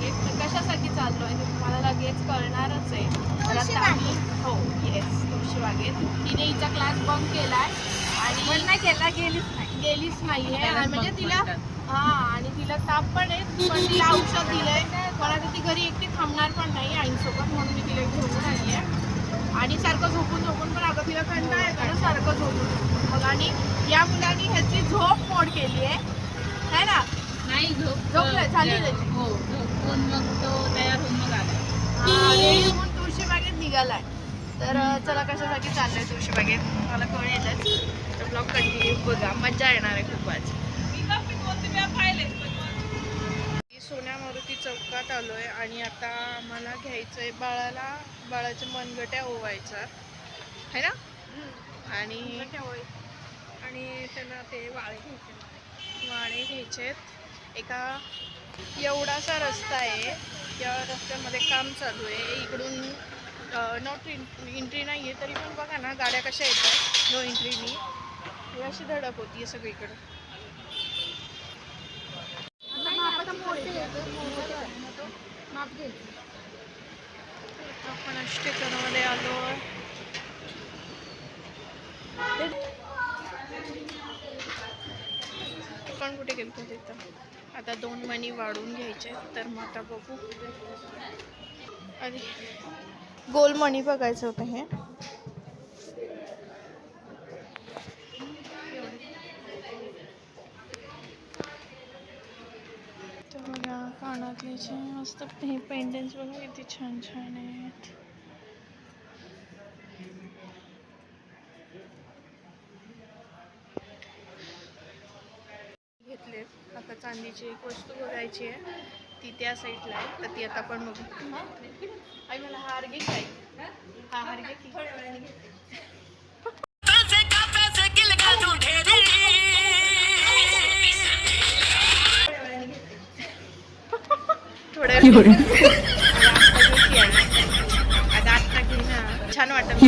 लागेल. कशासाठी चाललो ते तुम्हाला लगेच कळणारच आहे. हो येस तुळशी बागेत. तिने हिचा क्लास बंक केला आहे आणि केला गेलीच नाही. गेलीच नाही म्हणजे तिला हां आणि तिला ताप पण आहे पण तिला औषध दिलंय. आहे पण ती घरी एकटी थांबणार पण नाही आईसोबत म्हणून मी तिला घेऊन आली आहे आणि सारखं झोपून झोपून पण अगं तिला कंटाळ येतो ना सारखं झोपून. मग आणि या मुलांनी ह्याची झोप नाही झोप झोपलं, झाली त्याची? हो झोपून मग तो तयार होऊन मग आला. रेडी होऊन तुळशीबागेत निघालाय. तर चला कशासाठी चाललंय तुळशीबागेत मला कळेलच. तर ब्लॉग कंटिन्यू बघा. मजा येणार आहे खूप आज. सोन्या मारुती चौकात आलोय आणि आता आम्हाला घ्यायचंय बाळाला बाळाच्या मनगट्या ओवायचा है ना? आणि आणि त्यांना ते वाळे घ्यायचे. वाळे घ्यायचेत. एका एवढासा रस्ता आहे. या रस्त्यामध्ये काम चालू आहे. इकडून नॉट एंट्री नाही आहे तरी पण बघा ना गाड्या कशा येतात. नो. एंट्रीनी ही अशी धडक होती सगळीकडे. आपण अष्टेकरमध्ये आलो. पण कुठे गेलतो तिथं? आता दोन मणी वाढून घ्यायचे तर मग आता बघू. अरे. गोल मणी बघायचं होतं हे. तर बघा कानातल्याचे मस्त हे पेंडन्स बघा किती छान छान आहेत. आता चांदीची एक वस्तू बघायची आहे. ती त्या साईडला आहे. तर ती आता आपण बघू. आई मला हार घे काय हा हार घे की. थोड्या आता आत्ता घे ना छान वाटत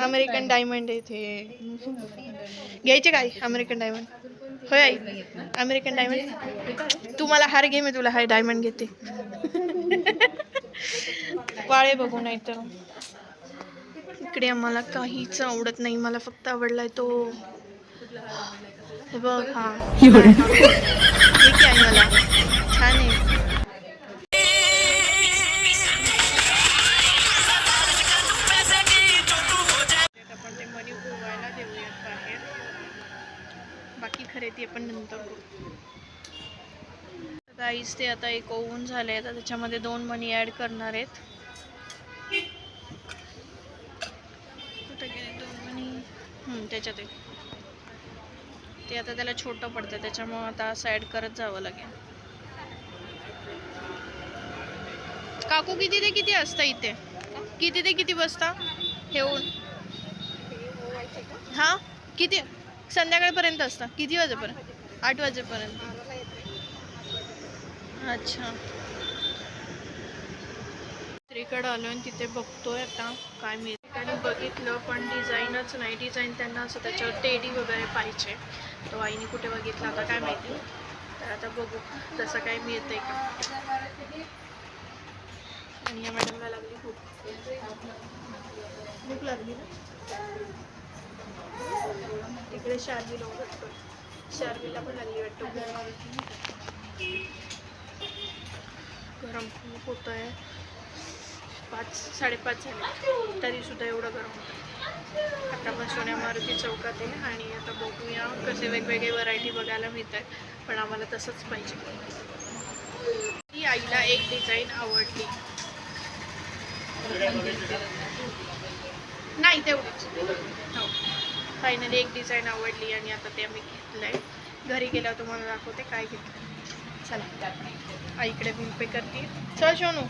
अमेरिकन डायमंड घ्यायचे काय? American diamond. होय आई. अमेरिकन डायमंड तू मला हार घे मी तुला हार डायमंड घेते. वाळे बघू नाही तर इकडे आम्हाला काहीच आवडत नाही. मला फक्त आवडलाय तो. बघ हा. ठीक आहे. मला. छान आहे. साईज ते आता एक ओवून झाले आता त्याच्यामध्ये दोन मनी ॲड करणार आहेत. गेले दोन मनी? त्याच्यात आहे ते आता त्याला छोटं पडतं त्याच्यामुळं आता असं ॲड करत जावं लागेल. काकू किती ते किती असतं इथे? किती ते किती बसता? ठेवून हां? किती? संध्याकाळपर्यंत असतं. किती वाजेपर्यंत? आठ वाजेपर्यंत. अच्छा. दुसरीकडे आलो आणि तिथे बघतोय आता काय मी ठिकाणी बघितलं पण डिझाईनच नाही. डिझाईन त्यांना असं त्याच्यावर टेडी वगैरे पाहिजे. तो आईने कुठे बघितला आता काय माहिती. तर आता बघू तसं काय मिळतंय का. आणि या मॅडमला लागली भूक. भूक लागली ना? तिकडे शार्वी लोक शार्वीला पण लागली वाटतं गरम खूप होत आहे पाच साडेपाच झाले. तरी सुद्धा एवढं गरम होतं आता पण सोन्या मारुती चौकात आहे आणि आता बघूया कसे वेगवेगळे व्हरायटी बघायला मिळत आहे पण आम्हाला तसंच पाहिजे. ती आईला एक डिझाईन आवडली. नाही तेवढीच. हो. फायनली एक डिझाईन आवडली आणि आता ते आम्ही घेतलंय. घरी गेल्यावर तुम्हाला दाखवते काय घेतलं चला. आईकडे बिल पे करते चल सोनू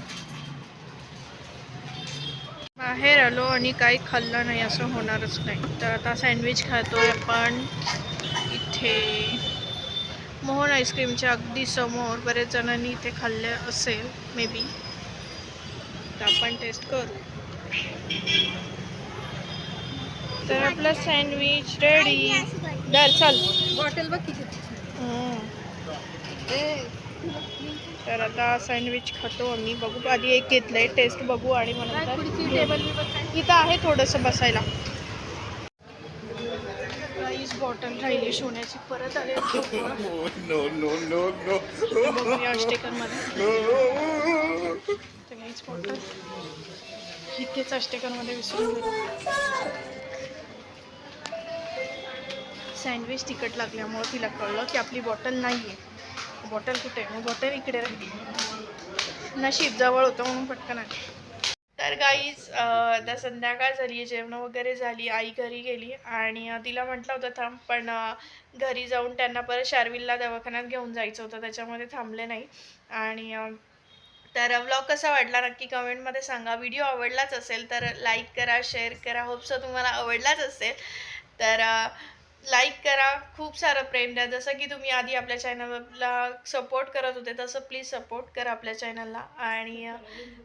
बाहेर आलो आणि काही खाल्लं नाही असं होणारच नाही. तर आता सँडविच खातोय आपण. इथे मोहन आईस्क्रीमच्या अगदी समोर बरेच जणांनी इथे खाल्ले असेल मे बी तर आपण टेस्ट करू. तर आपलं सँडविच रेडी चल. बॉटल बघ किती. तर आता सँडविच खातो आम्ही. बघू आधी एक घेतलंय टेस्ट बघू आणि मग इथं आहे थोडंसं बसायला. राईस बॉटल राहिली सोन्याची. परत आले. अष्टेकरमध्ये. बॉटल इथेच अष्टेकरमध्ये विसरून गेलो. सँडविच तिखट लागल्यामुळं तिला कळलं की आपली बॉटल नाही आहे बॉटल कुठे? मग बॉटल इकडे राहिली नशीब जवळ होतं म्हणून पटकन आली. तर गाईज आता संध्याकाळ झाली जेवण वगैरे झाली आई घरी गेली आणि तिला म्हटलं होतं थांब पण घरी जाऊन त्यांना परत शार्विलला दवाखान्यात घेऊन जायचं होतं त्याच्यामध्ये थांबले नाही. आणि तर व्लॉग कसा वाटला नक्की कमेंटमध्ये सांगा. व्हिडिओ आवडलाच असेल तर लाईक करा शेअर करा. होपसो तुम्हाला आवडलाच असेल. तर लाईक करा. खूप सारं प्रेम द्या जसं की तुम्ही आधी आपल्या चॅनलला सपोर्ट करत होते तसं प्लीज सपोर्ट करा आपल्या चॅनलला आणि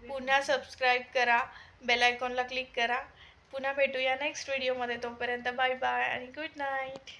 पुन्हा सबस्क्राईब करा. बेल आयकॉनला क्लिक करा. पुन्हा भेटूया नेक्स्ट व्हिडिओमध्ये तोपर्यंत बाय बाय आणि गुड नाईट